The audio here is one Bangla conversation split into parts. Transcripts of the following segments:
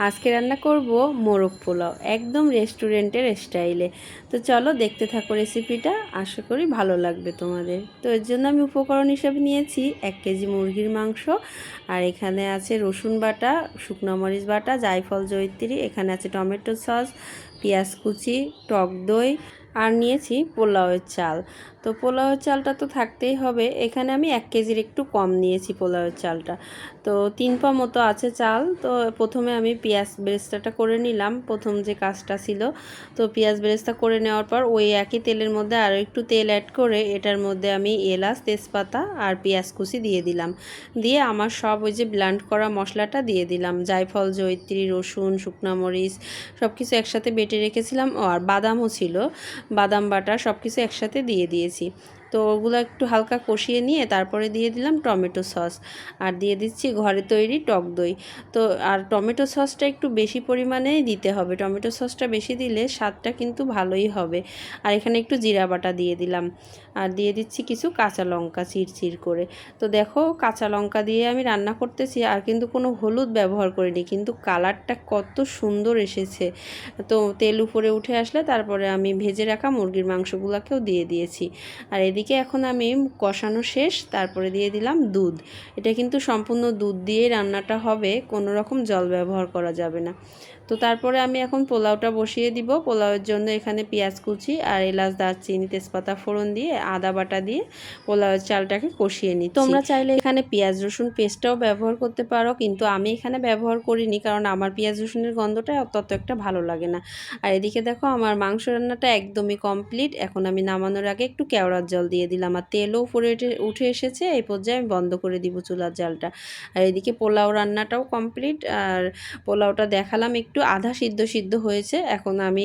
আজকে রান্না করব মোরগ পোলাও, একদম রেস্টুরেন্টের স্টাইলে। তো চলো দেখতে থাকো রেসিপিটা, আশা করি ভালো লাগবে তোমাদের। তো এর জন্য আমি উপকরণ হিসেবে নিয়েছি এক কেজি মুরগির মাংস, আর এখানে আছে রসুন বাটা, শুকনো মরিচ বাটা, জায়ফল জৈত্রী এখানে আছে টমেটো সস, পেঁয়াজ কুচি, টক দই আর নিয়েছি পোলাওয়ের চাল। তো পোলাওয়ের চালটা তো থাকতেই হবে। এখানে আমি এক কেজির একটু কম নিয়েছি পোলাওয়ের চালটা। তো তিন পা মতো আছে চাল। তো প্রথমে আমি পেঁয়াজ বেরেস্তাটা করে নিলাম। প্রথম যে কাজটা ছিল, তো পেঁয়াজ বেরেস্তা করে নেওয়ার পর ওই একই তেলের মধ্যে আরও একটু তেল অ্যাড করে এটার মধ্যে আমি এলাচ, তেজপাতা আর পেঁয়াজ কুচি দিয়ে দিলাম। দিয়ে আমার সব ওই যে ব্লান্ড করা মশলাটা দিয়ে দিলাম। জায়ফল জৈত্রী রসুন, শুকনো মরিচ সব কিছু একসাথে বেটে রেখেছিলাম। আর বাদামও ছিল। বাদাম বাটা সব কিছু একসাথে দিয়ে দিয়েছি। তো ওগুলো একটু হালকা কষিয়ে নিয়ে তারপরে দিয়ে দিলাম টমেটো সস। আর দিয়ে দিচ্ছি ঘরে তৈরি টক দই। তো আর টমেটো সসটা একটু বেশি পরিমাণেই দিতে হবে। টমেটো সসটা বেশি দিলে স্বাদটা কিন্তু ভালোই হবে। আর এখানে একটু জিরা বাটা দিয়ে দিলাম। আর দিয়ে দিচ্ছি কিছু কাঁচা লঙ্কা চিরচির করে। তো দেখো কাঁচা লঙ্কা দিয়ে আমি রান্না করতেছি আর কিন্তু কোনো হলুদ ব্যবহার করিনি। কিন্তু কালারটা কত সুন্দর এসেছে। তো তেল উপরে উঠে আসলে তারপরে আমি ভেজে রাখা মুরগির মাংসগুলোকেও দিয়ে দিয়েছি। আর এদিকে এখন আমি কষানো শেষ, তারপরে দিয়ে দিলাম দুধ। এটা কিন্তু সম্পূর্ণ দুধ দিয়ে রান্নাটা হবে, কোনো রকম জল ব্যবহার করা যাবে না। তো তারপরে আমি এখন পোলাওটা বসিয়ে দিব। পোলাওয়ের জন্য এখানে পেঁয়াজ কুচি আর এলাচ দারচিনি তেজপাতা ফোড়ন দিয়ে আদা বাটা দিয়ে পোলাওয়ের চালটাকে কষিয়ে নিই তোমরা চাইলে এখানে পেঁয়াজ রসুন পেস্টটাও ব্যবহার করতে পারো কিন্তু আমি এখানে ব্যবহার করিনি কারণ আমার পেঁয়াজ রসুনের গন্ধটা তত একটা ভালো লাগে না। আর এদিকে দেখো আমার মাংস রান্নাটা একদমই কমপ্লিট। এখন আমি নামানোর আগে একটু কেওড়ার জল দিয়ে দিলাম আর তেলও উপরে উঠে এসেছে। এই পর্যায়ে আমি বন্ধ করে দিব চুলার জালটা। আর এদিকে পোলাও রান্নাটাও কমপ্লিট। আর পোলাওটা দেখালাম একটু আধা সিদ্ধ সিদ্ধ হয়েছে, এখন আমি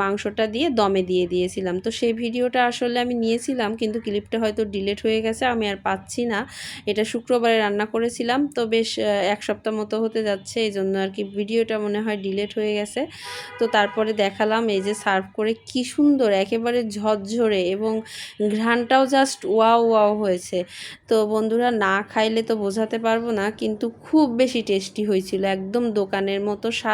মাংসটা দিয়ে দমে দিয়ে দিয়েছিলাম। তো সেই ভিডিওটা আসলে আমি নিয়েছিলাম, কিন্তু ক্লিপটা হয়তো ডিলেট হয়ে গেছে, আমি আর পাচ্ছি না। এটা শুক্রবারে রান্না করেছিলাম, তো বেশ এক সপ্তাহ মতো হতে যাচ্ছে এই জন্য আর কি ভিডিওটা মনে হয় ডিলেট হয়ে গেছে। তো তারপরে দেখালাম, এই যে সার্ভ করে কি সুন্দর, একেবারে ঝরঝরে এবং ঘ্রাণটাও জাস্ট ওয়াও ওয়াও হয়েছে। তো বন্ধুরা, না খাইলে তো বোঝাতে পারব না, কিন্তু খুব বেশি টেস্টি হয়েছিল, একদম দোকানের মতো স্বাদ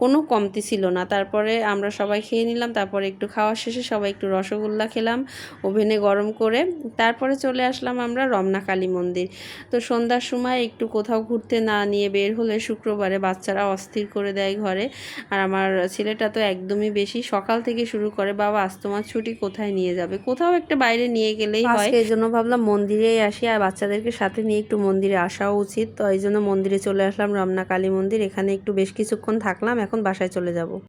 কোনো কমতি ছিল না। তারপরে আমরা সবাই খেয়ে নিলাম, তারপরে একটু খাওয়া শেষে সবাই একটু রসগোল্লা খেলাম ওভেনে গরম করে। তারপরে চলে আসলাম আমরা রমনা কালী মন্দির। তো সন্ধ্যার সময় একটু কোথাও ঘুরতে না নিয়ে বের হলে শুক্রবারে বাচ্চারা অস্থির করে দেয় ঘরে। আর আমার ছেলেটা তো একদমই বেশি সকাল থেকে শুরু করে, বাবা, আজ তোমার ছুটি কোথায় নিয়ে যাবে? কোথাও একটা বাইরে নিয়ে গেলেই হয়। এই জন্য ভাবলাম মন্দিরেই আসি, আর বাচ্চাদেরকে সাথে নিয়ে একটু মন্দিরে আসাও উচিত। তো এই জন্য মন্দিরে চলে আসলাম রমনা কালী মন্দির। এখানে একটু বেশ কিছুক্ষণ থাকলাম এখন বাসায় চলে যাব।